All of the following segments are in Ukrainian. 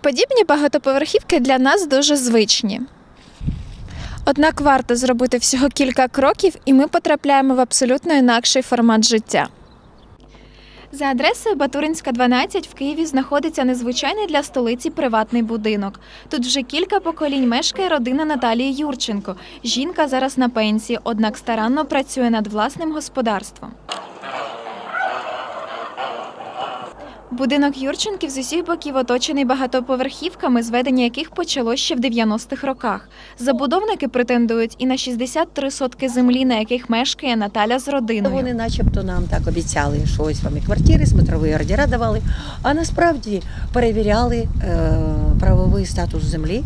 Подібні багатоповерхівки для нас дуже звичні. Однак варто зробити всього кілька кроків, і ми потрапляємо в абсолютно інакший формат життя. За адресою Батуринська, 12 в Києві знаходиться незвичайний для столиці приватний будинок. Тут вже кілька поколінь мешкає родина Наталії Юрченко. Жінка зараз на пенсії, однак старанно працює над власним господарством. Будинок Юрченків з усіх боків оточений багатоповерхівками, зведення яких почалось ще в 90-х роках. Забудовники претендують і на 63 сотки землі, на яких мешкає Наталя з родиною. Вони начебто нам так обіцяли, що ось вам і квартири, смотрові ордера давали, а насправді перевіряли е, правовий статус землі,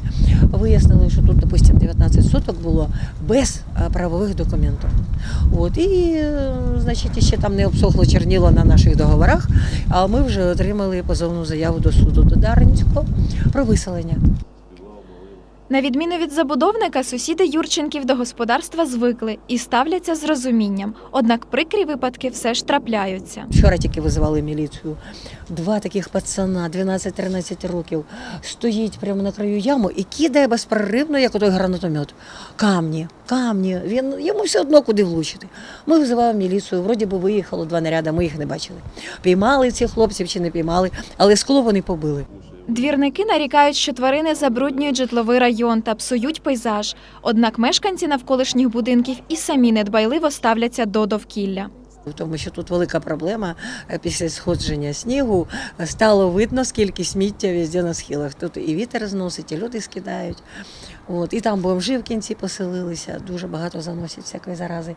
вияснили, що тут, допустимо, 19 соток було без е, правових документів. От, і, е, значить, ще там не обсохло черніло на наших договорах, а ми вже отримали позовну заяву до суду до Дарницького про виселення. На відміну від забудовника, сусіди Юрченків до господарства звикли і ставляться з розумінням. Однак прикрі випадки все ж трапляються. Вчора тільки визивали міліцію. Два таких пацана, 12-13 років, стоїть прямо на краю яму і кидає безперервно, як отой гранатомет. Камні, камні. Він йому все одно куди влучити. Ми визивали міліцію. Вроді би виїхало два наряди, ми їх не бачили. Піймали цих хлопців чи не піймали, але скло вони побили. Двірники нарікають, що тварини забруднюють житловий район та псують пейзаж. Однак мешканці навколишніх будинків і самі недбайливо ставляться до довкілля. Тому що тут велика проблема е, після сходження снігу е, стало видно, скільки сміття везде на схилах. Тут і вітер зносить, і люди скидають. От, і там бомжи в кінці поселилися, дуже багато заносять всякої зарази.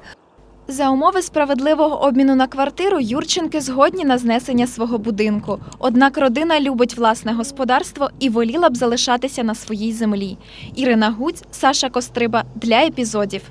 За умови справедливого обміну на квартиру Юрченки згодні на знесення свого будинку. Однак родина любить власне господарство і воліла б залишатися на своїй землі. Ірина Гуць, Саша Костриба для епізодів.